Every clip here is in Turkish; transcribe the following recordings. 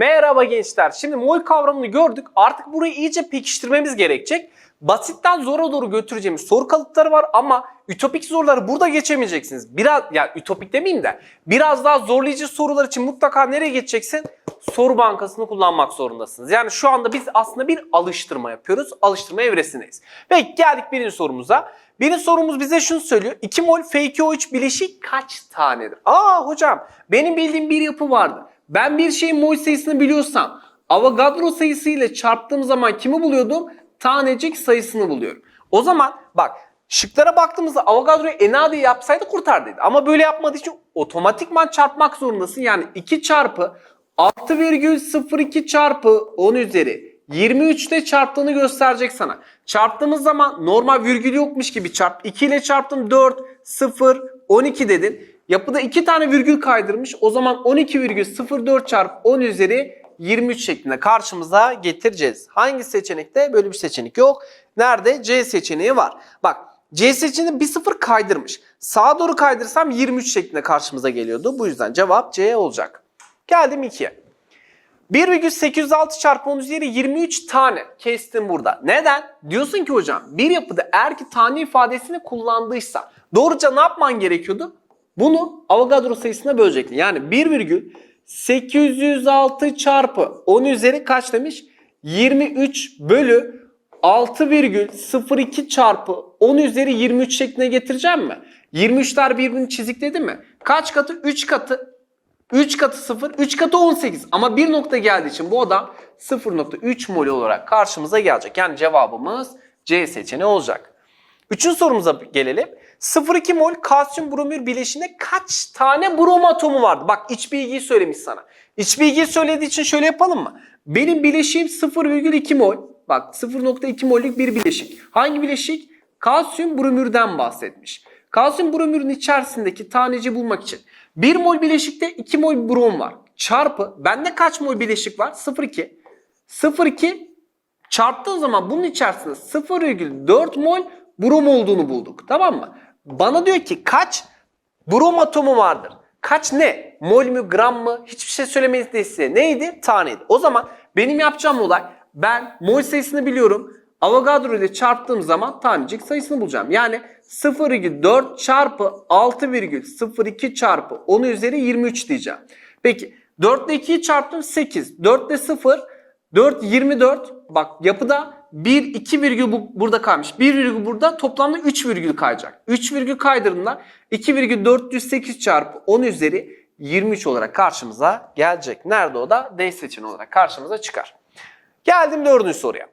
Merhaba gençler. Şimdi mol kavramını gördük. Artık burayı iyice pekiştirmemiz gerekecek. Basitten zora doğru götüreceğimiz soru kalıpları var ama ütopik soruları burada geçemeyeceksiniz. Biraz ya ütopik demeyeyim de biraz daha zorlayıcı sorular için mutlaka nereye geçeceksin? Soru bankasını kullanmak zorundasınız. Yani şu anda biz aslında bir alıştırma yapıyoruz. Alıştırma evresindeyiz. Ve geldik birinci sorumuza. Birinci sorumuz bize şunu söylüyor. 2 mol F2O3 bileşik kaç tanedir? Aa hocam benim bildiğim bir yapı vardı. Ben bir şeyin mol sayısını biliyorsam Avogadro sayısı ile çarptığım zaman kimi buluyordum? Tanecik sayısını buluyorum. O zaman bak şıklara baktığımızda Avogadro'yu Na diye yapsaydı kurtardıydı. Ama böyle yapmadığı için otomatikman çarpmak zorundasın. Yani 2 çarpı 6,02 çarpı 10 üzeri 23 ile çarptığını gösterecek sana. Çarptığımız zaman normal virgül yokmuş gibi çarp. 2 ile çarptım 4, 0, 12 dedin. Yapıda 2 tane virgül kaydırmış. O zaman 12,04 çarpı 10 üzeri 23 şeklinde karşımıza getireceğiz. Hangi seçenekte? Böyle bir seçenek yok. Nerede? C seçeneği var. Bak C seçeneği bir sıfır kaydırmış. Sağa doğru kaydırsam 23 şeklinde karşımıza geliyordu. Bu yüzden cevap C olacak. Geldim 2'ye. 1,806 çarpı 10 üzeri 23 tane kestim burada. Neden? Diyorsun ki hocam bir yapıda eğer ki tane ifadesini kullandıysa doğruca ne yapman gerekiyordu? Bunu Avogadro sayısına bölecektin. Yani 1,806 çarpı 10 üzeri kaç demiş? 23 bölü 6,02 çarpı 10 üzeri 23 şekline getireceğim mi? 23'ler birbirini çizikledi mi? Kaç katı? 3 katı 3 katı 0, 3 katı 18 ama bir nokta geldiği için bu adam 0.3 mol olarak karşımıza gelecek. Yani cevabımız C seçeneği olacak. Üçüncü sorumuza gelelim. 0,2 mol kalsiyum bromür bileşiğinde kaç tane brom atomu vardı? Bak iç bilgiyi söylemiş sana. İç bilgiyi söylediği için şöyle yapalım mı? Benim bileşiğim 0,2 mol. Bak 0.2 mollük bir bileşik. Hangi bileşik? Kalsiyum bromürden bahsetmiş. Kalsiyum bromürün içerisindeki taneci bulmak için 1 mol bileşikte 2 mol brom var. Çarpı bende kaç mol bileşik var? 0,2. 0,2 çarptığın zaman bunun içerisinde 0,4 mol brom olduğunu bulduk. Tamam mı? Bana diyor ki kaç brom atomu vardır? Kaç ne? Mol mü, gram mı? Hiçbir şey söylemedi size. Neydi? Taneydi. O zaman benim yapacağım olay ben mol sayısını biliyorum. Avogadro ile çarptığım zaman tanecik sayısını bulacağım. Yani 0,4 çarpı 6,02 çarpı 10 üzeri 23 diyeceğim. Peki 4 ile 2'yi çarptım 8. 4 ile 0 4 24. Bak yapıda 1 2 virgül bu, burada kalmış. 1 virgül burada toplamda 3 virgül kayacak. 3 virgül kaydırdığında 2,408 çarpı 10 üzeri 23 olarak karşımıza gelecek. Nerede o da? D seçeneği olarak karşımıza çıkar. Geldim dördüncü soruya.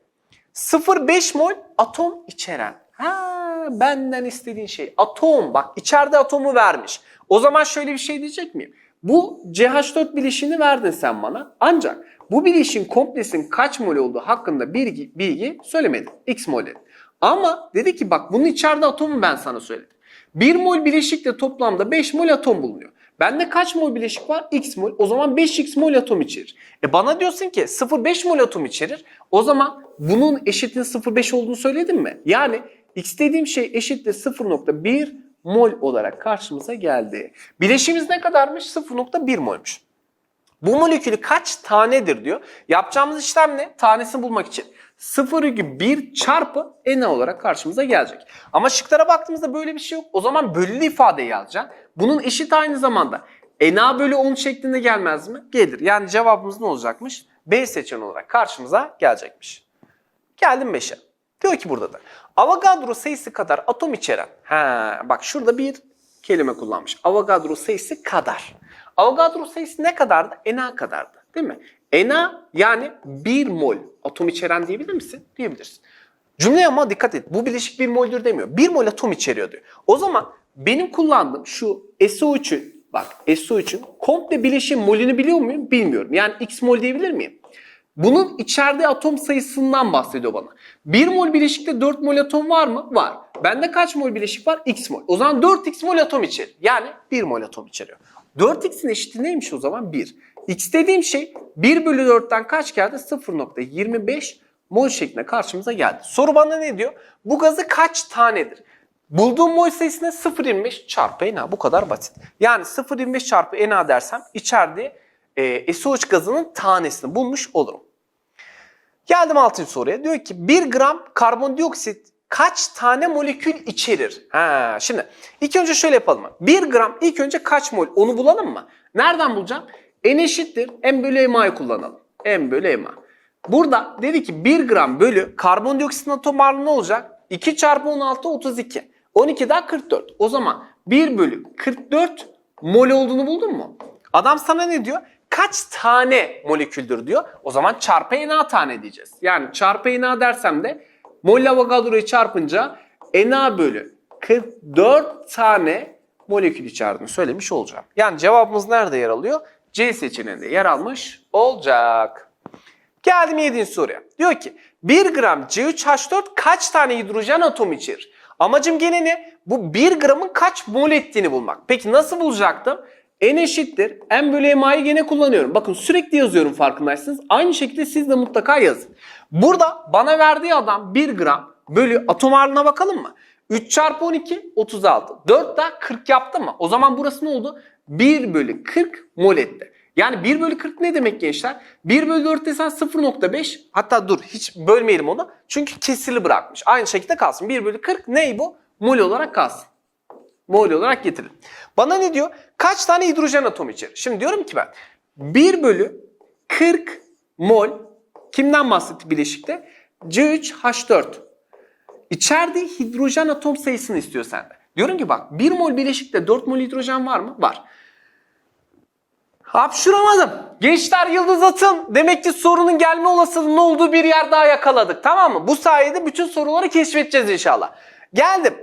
0,5 mol atom içeren. Ha, benden istediğin şey atom. Bak içeride atomu vermiş. O zaman şöyle bir şey diyecek miyim? Bu CH4 bileşiğini verdin sen bana. Ancak bu bileşiğin komplesinin kaç mol olduğu hakkında bilgi, bilgi söylemedi. X mol dedi. Ama dedi ki bak bunun içeride atomu ben sana söyledim. 1 mol bileşikle toplamda 5 mol atom bulunuyor. Bende kaç mol bileşik var? X mol. O zaman 5x mol atom içerir. E bana diyorsun ki 0,5 mol atom içerir. O zaman bunun eşitliğin 0,5 olduğunu söyledim mi? Yani x dediğim şey eşittir 0,1 mol olarak karşımıza geldi. Bileşiğimiz ne kadarmış? 0,1 molmuş. Bu molekülü kaç tanedir diyor. Yapacağımız işlem ne? Tanesini bulmak için. 0,1 çarpı Na olarak karşımıza gelecek. Ama şıklara baktığımızda böyle bir şey yok. O zaman bölülü ifadeyi yazacaksın. Bunun eşit aynı zamanda Na bölü 10 şeklinde gelmez mi? Gelir. Yani cevabımız ne olacakmış? B seçeneği olarak karşımıza gelecekmiş. Geldim 5'e. Diyor ki burada da Avogadro sayısı kadar atom içeren. Ha, bak şurada bir kelime kullanmış. Avogadro sayısı kadar. Avogadro sayısı ne kadardı? Na kadardı. Değil mi? Na yani 1 mol atom içeren diyebilir misin? Diyebilirsin. Cümleye ama dikkat et. Bu bileşik 1 moldür demiyor. 1 mol atom içeriyor diyor. O zaman benim kullandığım şu SO3'ün bak SO3'ün komple bileşim molünü biliyor muyum? Bilmiyorum. Yani x mol diyebilir miyim? Bunun içeride atom sayısından bahsediyor bana. 1 mol bileşikte 4 mol atom var mı? Var. Bende kaç mol bileşik var? X mol. O zaman 4x mol atom içerir. Yani 1 mol atom içeriyor. 4x'in eşiti neymiş o zaman? 1. X dediğim şey 1 bölü 4'ten kaç geldi? 0.25 mol şeklinde karşımıza geldi. Soru bana ne diyor? Bu gazı kaç tanedir? Bulduğum mol sayısına 0.25 çarpı Na. Bu kadar basit. Yani 0.25 çarpı Na dersem içeride e, SO3 gazının tanesini bulmuş olurum. Geldim 6. soruya. Diyor ki 1 gram karbondioksit kaç tane molekül içerir? Ha, şimdi ilk önce şöyle yapalım. 1 gram ilk önce kaç mol onu bulalım mı? Nereden bulacağım? N eşittir M bölü MA'yı kullanalım. M bölü MA. Burada dedi ki 1 gram bölü karbondioksitin atom ağırlığı ne olacak? 2 çarpı 16 32. 12 daha 44. O zaman 1 bölü 44 mol olduğunu buldun mu? Adam sana ne diyor? Kaç tane moleküldür diyor. O zaman çarpı Na tane diyeceğiz. Yani çarpı Na dersem de mol Avogadro'yu çarpınca Na bölü 44 tane molekül içerdiğini söylemiş olacağım. Yani cevabımız nerede yer alıyor? C seçeneğinde yer almış olacak. Geldim 7. soruya. Diyor ki 1 gram C3H4 kaç tane hidrojen atomu içerir? Amacım gene ne? Bu 1 gramın kaç mol ettiğini bulmak. Peki nasıl bulacaktım? N eşittir. M bölü MA'yı gene kullanıyorum. Bakın sürekli yazıyorum farkındaysanız. Aynı şekilde siz de mutlaka yazın. Burada bana verdiği adam 1 gram bölü atom ağırlığına bakalım mı? 3 çarpı 12 36. 4 daha 40 yaptı mı? O zaman burası ne oldu? 1 bölü 40 mol etti. Yani 1 bölü 40 ne demek gençler? 1 bölü 4 desen 0.5 hatta dur hiç bölmeyelim onu. Çünkü kesili bırakmış. Aynı şekilde kalsın. 1 bölü 40 ney bu? Mol olarak kalsın. Mol olarak getirin. Bana ne diyor? Kaç tane hidrojen atomu içerir? Şimdi diyorum ki ben 1 bölü 40 mol kimden bahsetti bileşikte? C3H4. İçerdiği hidrojen atom sayısını istiyor senden. Diyorum ki bak 1 mol bileşikte 4 mol hidrojen var mı? Var. Hapşuramadım. Gençler yıldız atın. Demek ki sorunun gelme olasılığının olduğu bir yer daha yakaladık. Tamam mı? Bu sayede bütün soruları keşfedeceğiz inşallah. Geldim.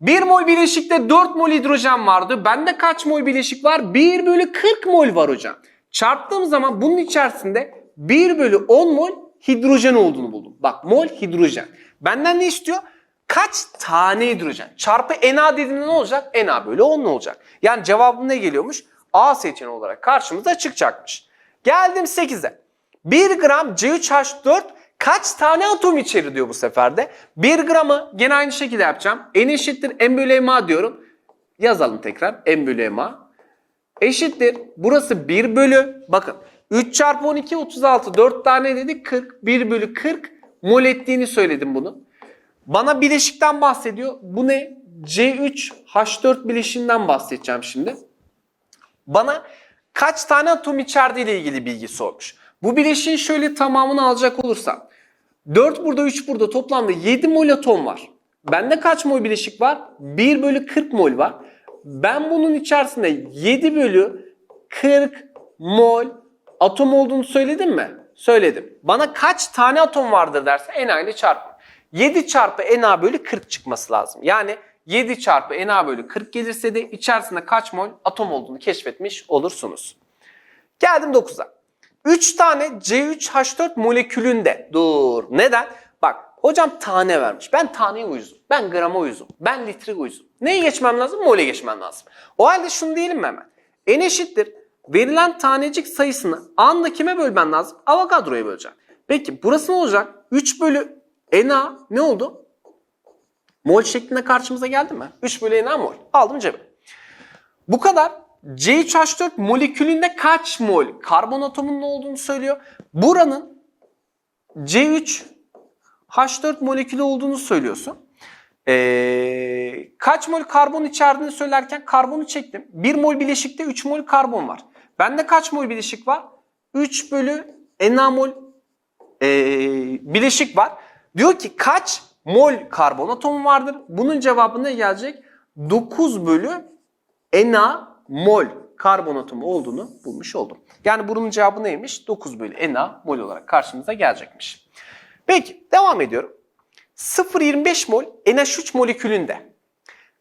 1 mol bileşikte 4 mol hidrojen vardı. Bende kaç mol bileşik var? 1 bölü 40 mol var hocam. Çarptığım zaman bunun içerisinde 1 bölü 10 mol hidrojen olduğunu buldum. Bak mol hidrojen. Benden ne istiyor? Kaç tane hidrojen? Çarpı Na dediğinde ne olacak? Na bölü 10 ne olacak? Yani cevabım ne geliyormuş? A seçeneği olarak karşımıza çıkacakmış. Geldim 8'e. 1 gram C3H4 kaç tane atom içerir diyor bu sefer de. 1 gramı gene aynı şekilde yapacağım. N eşittir M bölü MA diyorum. Yazalım tekrar M bölü MA. Eşittir. Burası 1 bölü. Bakın 3 çarpı 12 36. 4 tane dedik 40. 1 bölü 40 mol ettiğini söyledim bunu. Bana bileşikten bahsediyor. Bu ne? C3H4 bileşiğinden bahsedeceğim şimdi. Bana kaç tane atom içerdiği ile ilgili bilgi sormuş. Bu bileşiğin şöyle tamamını alacak olursam 4 burada 3 burada toplamda 7 mol atom var. Bende kaç mol bileşik var? 1 bölü 40 mol var. Ben bunun içerisinde 7 bölü 40 mol atom olduğunu söyledim mi? Söyledim. Bana kaç tane atom vardır derse Na ile çarpın. 7 çarpı Na bölü 40 çıkması lazım. Yani 7 çarpı Na bölü 40 gelirse de içerisinde kaç mol atom olduğunu keşfetmiş olursunuz. Geldim 9'a. 3 tane C3H4 molekülünde. Dur. Neden? Bak hocam tane vermiş. Ben taneye uyuzum. Ben grama uyuzum. Ben litre uyuzum. Neye geçmem lazım? Mole geçmem lazım. O halde şunu diyelim mi hemen? N eşittir. Verilen tanecik sayısını anda kime bölmen lazım? Avogadro'ya böleceğim. Peki burası ne olacak? 3 bölü Na ne oldu? Mol şeklinde karşımıza geldi mi? 3 bölü Na mol. Aldım cebe. Bu kadar. C3H4 molekülünde kaç mol karbon atomunun olduğunu söylüyor. Buranın C3H4 molekülü olduğunu söylüyorsun. Ee, kaç mol karbon içerdiğini söylerken karbonu çektim. 1 mol bileşikte 3 mol karbon var. Bende kaç mol bileşik var? 3 bölü Na mol ee, bileşik var. Diyor ki kaç mol karbon atomu vardır? Bunun cevabı ne gelecek? 9 bölü Na mol karbon atomu olduğunu bulmuş oldum. Yani bunun cevabı neymiş? 9 bölü Na mol olarak karşımıza gelecekmiş. Peki devam ediyorum. 0,25 mol NH3 molekülünde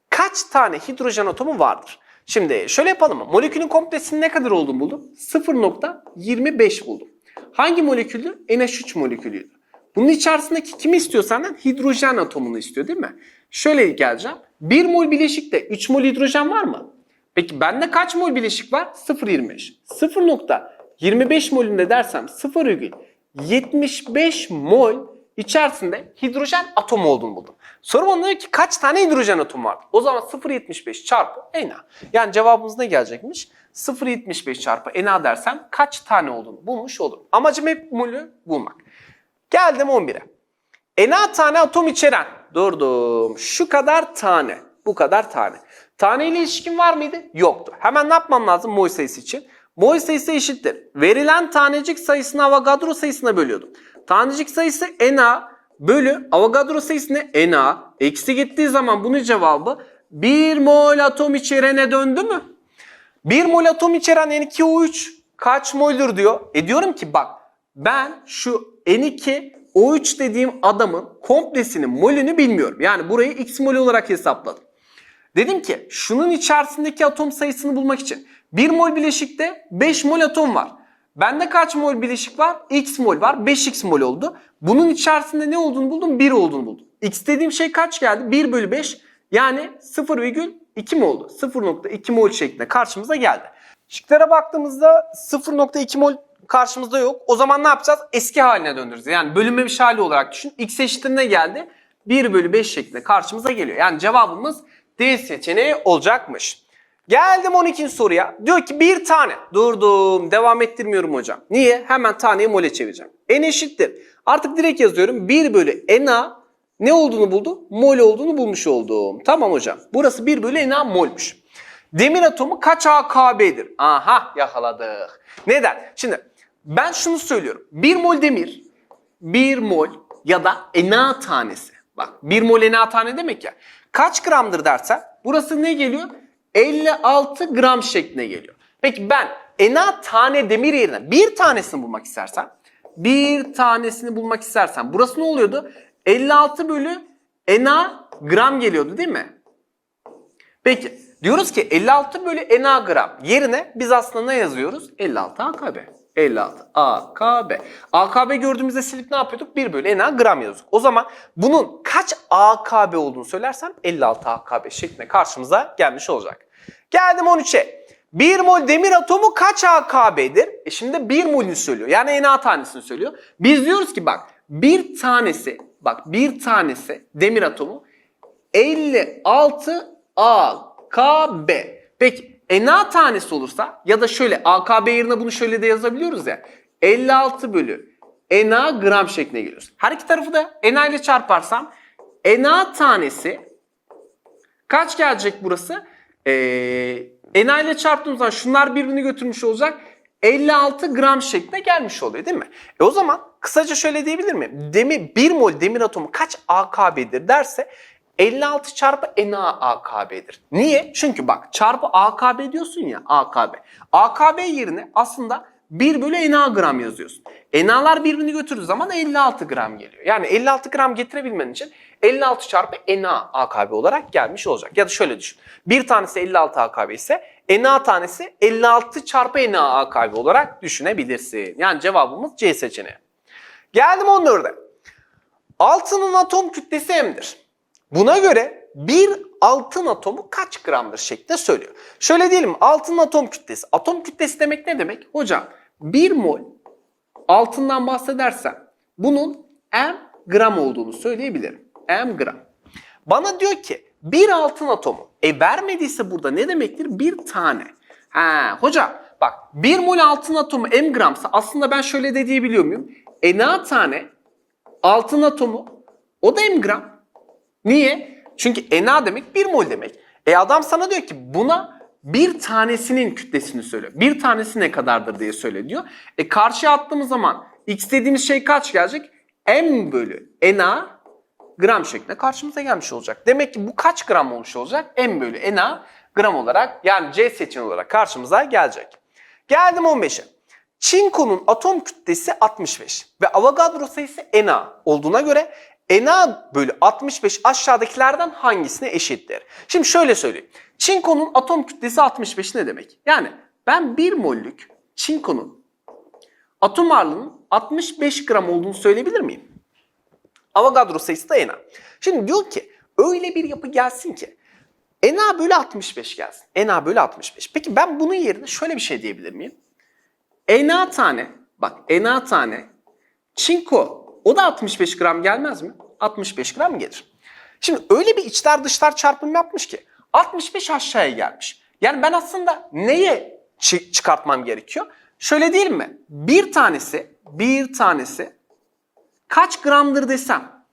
kaç tane hidrojen atomu vardır? Şimdi şöyle yapalım mı? Molekülün komplesinin ne kadar olduğunu buldum. 0.25 buldum. Hangi moleküldü? NH3 molekülüydü. Bunun içerisindeki kimi istiyor senden? Hidrojen atomunu istiyor değil mi? Şöyle geleceğim. 1 mol bileşikte 3 mol hidrojen var mı? Peki bende kaç mol bileşik var? 0.25. 0.25 molünde dersem 0,75 mol içerisinde hidrojen atomu olduğunu buldum. Soru bana diyor ki kaç tane hidrojen atomu var? O zaman 0.75 çarpı Na. Yani cevabımız ne gelecekmiş? 0.75 çarpı Na dersem kaç tane olduğunu bulmuş olurum. Amacım hep molü bulmak. Geldim 11'e. Na tane atom içeren. Durdum. Şu kadar tane. Bu kadar tane. Tane ile ilişkin var mıydı? Yoktu. Hemen ne yapmam lazım mol sayısı için? Mol sayısı eşittir. Verilen tanecik sayısını Avogadro sayısına bölüyordum. Tanecik sayısı Na bölü Avogadro sayısı ne? Na. Eksi gittiği zaman bunun cevabı 1 mol atom içerene döndü mü? 1 mol atom içeren N2O3 kaç moldür diyor. E diyorum ki bak ben şu N2O3 dediğim adamın komplesinin molünü bilmiyorum. Yani burayı x mol olarak hesapladım. Dedim ki şunun içerisindeki atom sayısını bulmak için 1 mol bileşikte 5 mol atom var. Bende kaç mol bileşik var? X mol var. 5x mol oldu. Bunun içerisinde ne olduğunu buldum? 1 olduğunu buldum. X dediğim şey kaç geldi? 1 bölü 5 yani 0,2 mi oldu? 0,2 mol şeklinde karşımıza geldi. Şıklara baktığımızda 0,2 mol karşımızda yok. O zaman ne yapacağız? Eski haline döndüreceğiz. Yani bölünmemiş hali olarak düşün. X eşittir ne geldi? 1 bölü 5 şeklinde karşımıza geliyor. Yani cevabımız D seçeneği olacakmış. Geldim 12. soruya. Diyor ki bir tane. Durdum. Devam ettirmiyorum hocam. Niye? Hemen taneyi mole çevireceğim. N eşittir. Artık direkt yazıyorum. 1 bölü Na ne olduğunu buldu? Mol olduğunu bulmuş oldum. Tamam hocam. Burası 1 bölü Na molmuş. Demir atomu kaç AKB'dir? Aha yakaladık. Neden? Şimdi ben şunu söylüyorum. 1 mol demir 1 mol ya da Na tanesi. Bak 1 mol Na tane demek ya. Kaç gramdır dersen burası ne geliyor? 56 gram şekline geliyor. Peki ben Na tane demir yerine bir tanesini bulmak istersem bir tanesini bulmak istersem burası ne oluyordu? 56 bölü Na gram geliyordu değil mi? Peki diyoruz ki 56 bölü Na gram yerine biz aslında ne yazıyoruz? 56 AKB. 56 AKB. AKB gördüğümüzde silip ne yapıyorduk? 1 bölü Na gram yazıyorduk. O zaman bunun kaç AKB olduğunu söylersem 56 AKB şeklinde karşımıza gelmiş olacak. Geldim 13'e. 1 mol demir atomu kaç AKB'dir? E şimdi 1 molünü söylüyor. Yani Na tanesini söylüyor. Biz diyoruz ki bak bir tanesi bak bir tanesi demir atomu 56 AKB. Peki Na tanesi olursa ya da şöyle AKB yerine bunu şöyle de yazabiliyoruz ya. 56 bölü Na gram şekline geliyoruz. Her iki tarafı da Na ile çarparsam Na tanesi kaç gelecek burası? Ee, Na ile çarptığımız zaman şunlar birbirini götürmüş olacak. 56 gram şeklinde gelmiş oluyor değil mi? E o zaman kısaca şöyle diyebilir miyim? Demir, 1 mol demir atomu kaç AKB'dir derse 56 çarpı Na AKB'dir. Niye? Çünkü bak çarpı AKB diyorsun ya AKB. AKB yerine aslında 1 bölü Na gram yazıyorsun. Na'lar birbirini götürdüğü zaman 56 gram geliyor. Yani 56 gram getirebilmen için 56 çarpı Na AKB olarak gelmiş olacak. Ya da şöyle düşün. Bir tanesi 56 AKB ise Na tanesi 56 çarpı Na AKB olarak düşünebilirsin. Yani cevabımız C seçeneği. Geldim 14'e. Altının atom kütlesi M'dir. Buna göre bir altın atomu kaç gramdır şeklinde söylüyor. Şöyle diyelim altın atom kütlesi. Atom kütlesi demek ne demek? Hocam 1 mol altından bahsedersem bunun m gram olduğunu söyleyebilirim. M gram. Bana diyor ki bir altın atomu. E vermediyse burada ne demektir? Bir tane. Ha hocam bak 1 mol altın atomu m gramsa aslında ben şöyle de diyebiliyor muyum? E na tane altın atomu o da m gram. Niye? Çünkü Na demek 1 mol demek. E adam sana diyor ki buna bir tanesinin kütlesini söyle. Bir tanesi ne kadardır diye söyle diyor. E karşıya attığımız zaman x dediğimiz şey kaç gelecek? M bölü Na gram şeklinde karşımıza gelmiş olacak. Demek ki bu kaç gram olmuş olacak? M bölü Na gram olarak yani C seçeneği olarak karşımıza gelecek. Geldim 15'e. Çinko'nun atom kütlesi 65 ve Avogadro sayısı Na olduğuna göre Na bölü 65 aşağıdakilerden hangisine eşittir? Şimdi şöyle söyleyeyim. Çinko'nun atom kütlesi 65 ne demek? Yani ben 1 mollük çinkonun atom ağırlığının 65 gram olduğunu söyleyebilir miyim? Avogadro sayısı da Na. Şimdi diyor ki öyle bir yapı gelsin ki Na bölü 65 gelsin. Na bölü 65. Peki ben bunun yerine şöyle bir şey diyebilir miyim? Na tane, bak Na tane çinko o da 65 gram gelmez mi? 65 gram gelir. Şimdi öyle bir içler dışlar çarpım yapmış ki 65 aşağıya gelmiş. Yani ben aslında neye çı- çıkartmam gerekiyor. Şöyle değil mi? Bir tanesi, bir tanesi kaç gramdır desem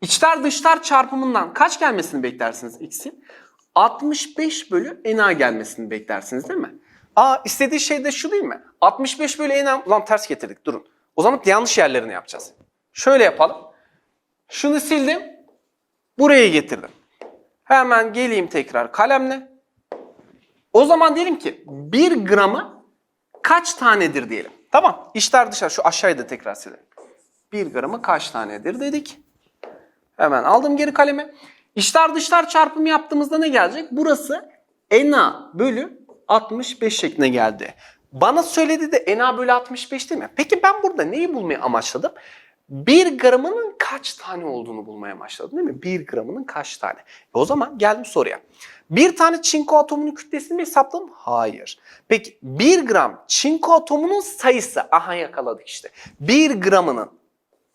içler dışlar çarpımından kaç gelmesini beklersiniz x'in? 65 bölü NA gelmesini beklersiniz değil mi? Aa istediği şey de şu değil mi? 65 bölü NA... Ulan ters getirdik durun. O zaman yanlış yerlerini yapacağız. Şöyle yapalım. Şunu sildim. Buraya getirdim. Hemen geleyim tekrar kalemle. O zaman diyelim ki 1 gramı kaç tanedir diyelim. Tamam. İçler dışlar şu aşağıya da tekrar silelim. 1 gramı kaç tanedir dedik. Hemen aldım geri kalemi. İçler dışlar çarpımı yaptığımızda ne gelecek? Burası NA bölü 65 şeklinde geldi. Bana söyledi de NA bölü 65 değil mi? Peki ben burada neyi bulmayı amaçladım? 1 gramının kaç tane olduğunu bulmaya amaçladım değil mi? 1 gramının kaç tane? E o zaman geldim soruya. Bir tane çinko atomunun kütlesini mi hesapladım? Hayır. Peki 1 gram çinko atomunun sayısı. Aha yakaladık işte. 1 gramının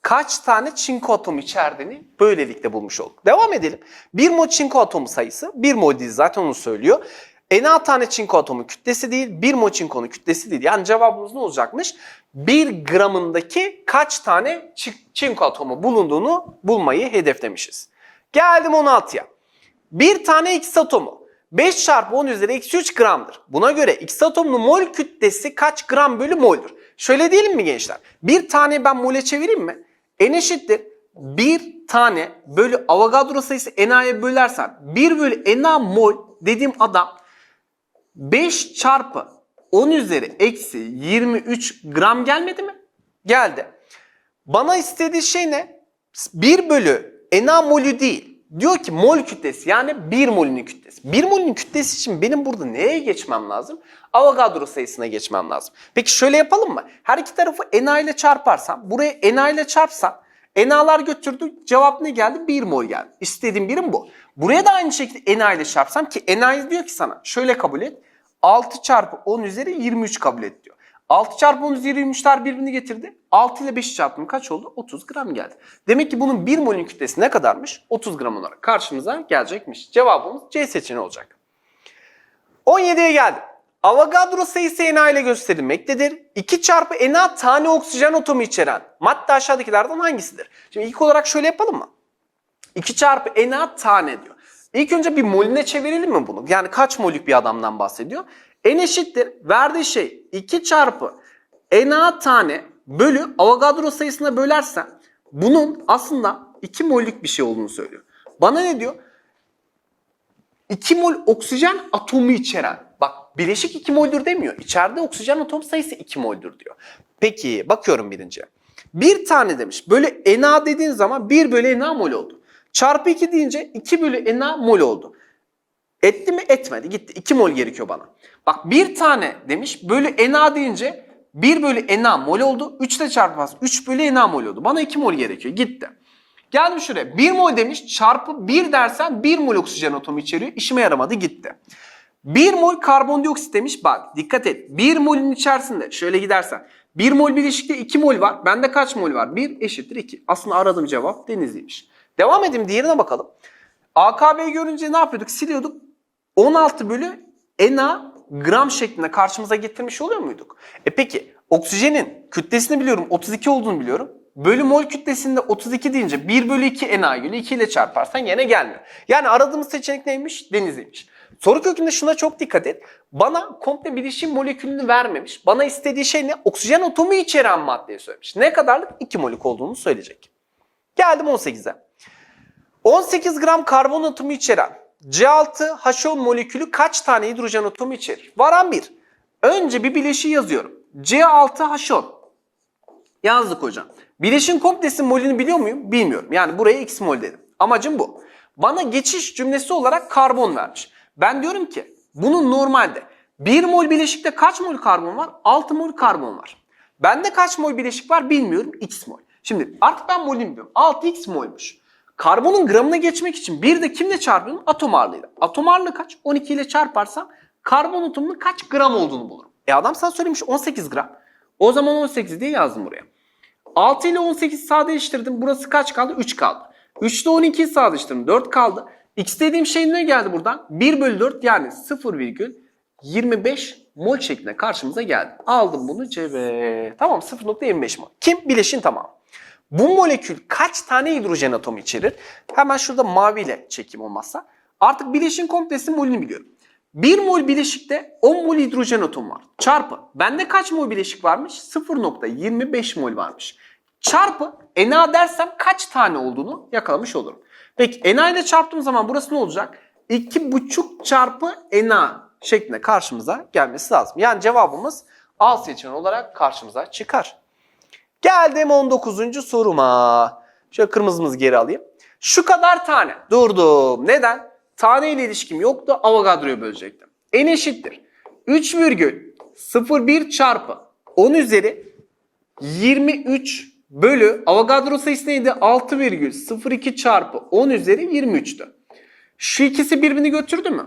kaç tane çinko atomu içerdiğini böylelikle bulmuş olduk. Devam edelim. 1 mol çinko atomu sayısı 1 mol değil zaten onu söylüyor. Na tane çinko atomu kütlesi değil, 1 mol çinkonun kütlesi değil. Yani cevabımız ne olacakmış? 1 gramındaki kaç tane çi- çinko atomu bulunduğunu bulmayı hedeflemişiz. Geldim 16'ya. Bir tane X atomu 5 çarpı 10 üzeri eksi 3 gramdır. Buna göre X atomunun mol kütlesi kaç gram bölü moldür? Şöyle diyelim mi gençler? Bir tane ben mole çevireyim mi? N eşittir. Bir tane bölü Avogadro sayısı NA'ya bölersen 1 bölü NA mol dediğim adam 5 çarpı 10 üzeri eksi 23 gram gelmedi mi? Geldi. Bana istediği şey ne? 1 bölü NA molü değil. Diyor ki mol kütlesi yani 1 molünün kütlesi. 1 molünün kütlesi için benim burada neye geçmem lazım? Avogadro sayısına geçmem lazım. Peki şöyle yapalım mı? Her iki tarafı Na ile çarparsam, buraya Na ile çarpsam, Na'lar götürdü. Cevap ne geldi? 1 mol geldi. İstediğim birim bu. Buraya da aynı şekilde Na ile çarpsam ki Na diyor ki sana şöyle kabul et. 6 çarpı 10 üzeri 23 kabul et diyor. 6 çarpı 10 üzeri 23'ler birbirini getirdi. 6 ile 5 çarpımı kaç oldu? 30 gram geldi. Demek ki bunun 1 molün kütlesi ne kadarmış? 30 gram olarak karşımıza gelecekmiş. Cevabımız C seçeneği olacak. 17'ye geldim. Avogadro sayısı Na ile gösterilmektedir. 2 çarpı Na tane oksijen atomu içeren madde aşağıdakilerden hangisidir? Şimdi ilk olarak şöyle yapalım mı? 2 çarpı Na tane diyor. İlk önce bir molüne çevirelim mi bunu? Yani kaç molük bir adamdan bahsediyor? N eşittir. Verdiği şey 2 çarpı Na tane bölü Avogadro sayısına bölersen bunun aslında 2 mollük bir şey olduğunu söylüyor. Bana ne diyor? 2 mol oksijen atomu içeren. Bak bileşik 2 moldür demiyor. İçeride oksijen atom sayısı 2 moldür diyor. Peki bakıyorum birinciye. Bir tane demiş. Böyle Na dediğin zaman 1 bölü Na mol oldu. Çarpı 2 deyince 2 bölü Na mol oldu. Etti mi? Etmedi. Gitti. 2 mol gerekiyor bana. Bak bir tane demiş. Bölü Na deyince 1 bölü Na mol oldu. 3 ile çarpmaz. 3 bölü Na mol oldu. Bana 2 mol gerekiyor. Gitti. Geldim şuraya. 1 mol demiş. Çarpı 1 dersen 1 mol oksijen atomu içeriyor. İşime yaramadı. Gitti. 1 mol karbondioksit demiş. Bak dikkat et. 1 molün içerisinde şöyle gidersen 1 mol bileşikte 2 mol var. Bende kaç mol var? 1 eşittir 2. Aslında aradığım cevap denizliymiş. Devam edelim diğerine bakalım. AKB'yi görünce ne yapıyorduk? Siliyorduk. 16 bölü Na gram şeklinde karşımıza getirmiş oluyor muyduk? E peki oksijenin kütlesini biliyorum 32 olduğunu biliyorum. Bölü mol kütlesinde 32 deyince 1 bölü 2 Na gölü 2 ile çarparsan yine gelmiyor. Yani aradığımız seçenek neymiş? Denizliymiş. Soru kökünde şuna çok dikkat et. Bana komple bilişim molekülünü vermemiş. Bana istediği şey ne? Oksijen atomu içeren maddeyi söylemiş. Ne kadarlık? 2 molek olduğunu söyleyecek. Geldim 18'e. 18 gram karbon atomu içeren C6H10 molekülü kaç tane hidrojen atomu içerir? Varan 1. Önce bir bileşiği yazıyorum. C6H10. Yazdık hocam. Bileşin komplesi molünü biliyor muyum? Bilmiyorum. Yani buraya x mol dedim. Amacım bu. Bana geçiş cümlesi olarak karbon vermiş. Ben diyorum ki bunun normalde 1 mol bileşikte kaç mol karbon var? 6 mol karbon var. Bende kaç mol bileşik var bilmiyorum. X mol. Şimdi artık ben molünü biliyorum. 6x molmuş. Karbonun gramına geçmek için bir de kimle çarpıyorum? Atom ağırlığıyla. Atom ağırlığı kaç? 12 ile çarparsam karbon atomunun kaç gram olduğunu bulurum. E adam sana söylemiş 18 gram. O zaman 18 diye yazdım buraya. 6 ile 18 sadeleştirdim. Burası kaç kaldı? 3 kaldı. 3 ile 12'yi sadeleştirdim. 4 kaldı. X dediğim şey ne geldi buradan? 1 bölü 4 yani 0,7 25 mol şeklinde karşımıza geldi. Aldım bunu cebe. Tamam 0.25 mol. Kim? Bileşin tamam. Bu molekül kaç tane hidrojen atomu içerir? Hemen şurada maviyle çekeyim olmazsa. Artık bileşin komplesi molünü biliyorum. 1 mol bileşikte 10 mol hidrojen atomu var. Çarpı. Bende kaç mol bileşik varmış? 0.25 mol varmış. Çarpı Na dersem kaç tane olduğunu yakalamış olurum. Peki Na ile çarptığım zaman burası ne olacak? 2,5 çarpı Na şeklinde karşımıza gelmesi lazım. Yani cevabımız A seçeneği olarak karşımıza çıkar. Geldim 19. soruma. Şöyle kırmızımızı geri alayım. Şu kadar tane. Durdum. Neden? Tane ile ilişkim yoktu. Avogadro'ya bölecektim. N eşittir. 3,01 çarpı 10 üzeri 23 bölü Avogadro sayısı neydi? 6,02 çarpı 10 üzeri 23'tü. Şu ikisi birbirini götürdü mü?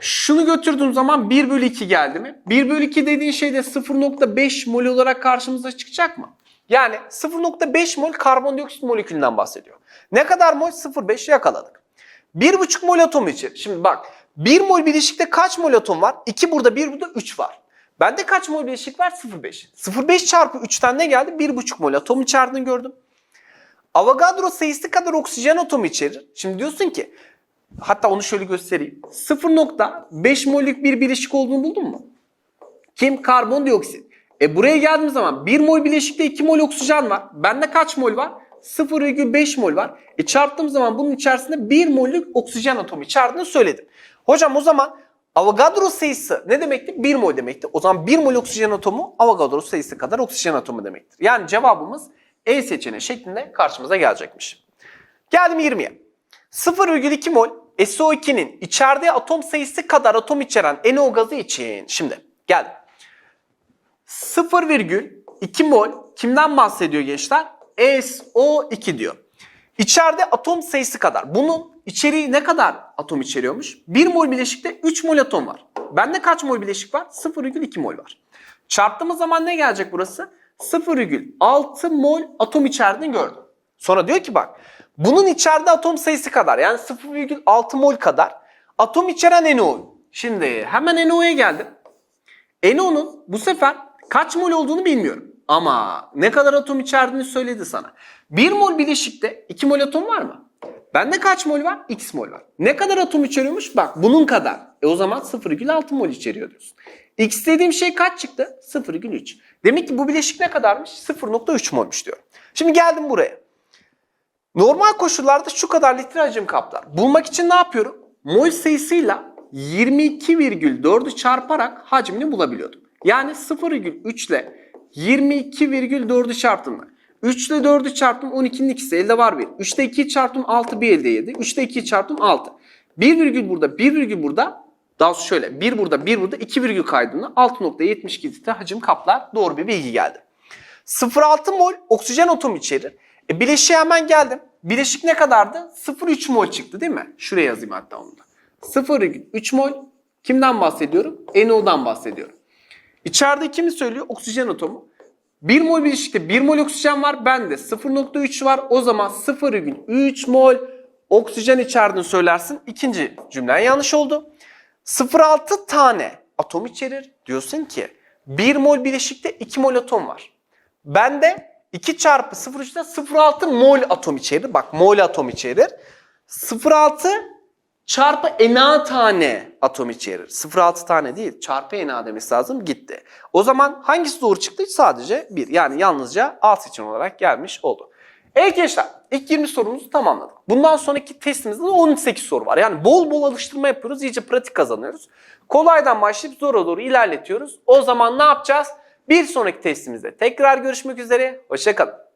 Şunu götürdüğüm zaman 1 bölü 2 geldi mi? 1 bölü 2 dediğin şey de 0.5 mol olarak karşımıza çıkacak mı? Yani 0.5 mol karbondioksit molekülünden bahsediyor. Ne kadar mol? 0.5 yakaladık. 1.5 mol atom için. Şimdi bak 1 mol bileşikte kaç mol atom var? 2 burada 1 burada 3 var. Bende kaç mol bileşik var? 0.5. 0.5 çarpı 3'ten ne geldi? 1.5 mol atom içerdiğini gördüm. Avogadro sayısı kadar oksijen atomu içerir. Şimdi diyorsun ki hatta onu şöyle göstereyim. 0.5 mollük bir bileşik olduğunu buldun mu? Kim? Karbondioksit. E buraya geldiğim zaman 1 mol bileşikte 2 mol oksijen var. Bende kaç mol var? 0,5 mol var. E çarptığım zaman bunun içerisinde 1 mollük oksijen atomu içerdiğini söyledim. Hocam o zaman Avogadro sayısı ne demekti? 1 mol demekti. O zaman 1 mol oksijen atomu Avogadro sayısı kadar oksijen atomu demektir. Yani cevabımız E seçeneği şeklinde karşımıza gelecekmiş. Geldim 20'ye. 0,2 mol SO2'nin içerdiği atom sayısı kadar atom içeren NO gazı için. Şimdi geldim. 0,2 mol kimden bahsediyor gençler? SO2 diyor. İçeride atom sayısı kadar. Bunun içeriği ne kadar atom içeriyormuş? 1 mol bileşikte 3 mol atom var. Bende kaç mol bileşik var? 0,2 mol var. Çarptığımız zaman ne gelecek burası? 0,6 mol atom içerdiğini gördüm. Sonra diyor ki bak bunun içeride atom sayısı kadar yani 0,6 mol kadar atom içeren NO. Şimdi hemen NO'ya geldim. NO'nun bu sefer kaç mol olduğunu bilmiyorum. Ama ne kadar atom içerdiğini söyledi sana. 1 mol bileşikte 2 mol atom var mı? Bende kaç mol var? X mol var. Ne kadar atom içeriyormuş? Bak bunun kadar. E o zaman 0,6 mol içeriyor diyorsun. X dediğim şey kaç çıktı? 0,3. Demek ki bu bileşik ne kadarmış? 0,3 molmuş diyor. Şimdi geldim buraya. Normal koşullarda şu kadar litre hacim kaplar. Bulmak için ne yapıyorum? Mol sayısıyla 22,4'ü çarparak hacmini bulabiliyordum. Yani 0,3 ile 22,4'ü çarptım. 3 ile 4'ü çarptım 12'nin ikisi elde var 1. 3 ile 2'yi çarptım 6 bir elde 7. 3 ile 2'yi çarptım 6. 1 virgül burada 1 virgül burada daha doğrusu şöyle 1 burada 1 burada 2 virgül kaydığında 6.72 litre hacim kaplar doğru bir bilgi geldi. 0,6 mol oksijen atom içerir. E bileşiğe hemen geldim. Bileşik ne kadardı? 0,3 mol çıktı değil mi? Şuraya yazayım hatta onu da. 0,3 mol kimden bahsediyorum? NO'dan bahsediyorum. İçeride kimi söylüyor? Oksijen atomu. 1 mol bileşikte 1 mol oksijen var. Bende 0.3 var. O zaman 0,3 mol oksijen içerdiğini söylersin. İkinci cümlen yanlış oldu. 0,6 tane atom içerir. Diyorsun ki 1 mol bileşikte 2 mol atom var. Bende 2 çarpı 0,3'te 0,6 mol atom içerir. Bak mol atom içerir. 0,6 çarpı Na tane atom içerir. 0,6 tane değil çarpı Na demesi lazım gitti. O zaman hangisi doğru çıktı? Sadece 1. Yani yalnızca A seçeneği olarak gelmiş oldu. Evet gençler ilk 20 sorumuzu tamamladık. Bundan sonraki testimizde de 18 soru var. Yani bol bol alıştırma yapıyoruz. iyice pratik kazanıyoruz. Kolaydan başlayıp zora doğru ilerletiyoruz. O zaman ne yapacağız? Bir sonraki testimizde tekrar görüşmek üzere. Hoşçakalın.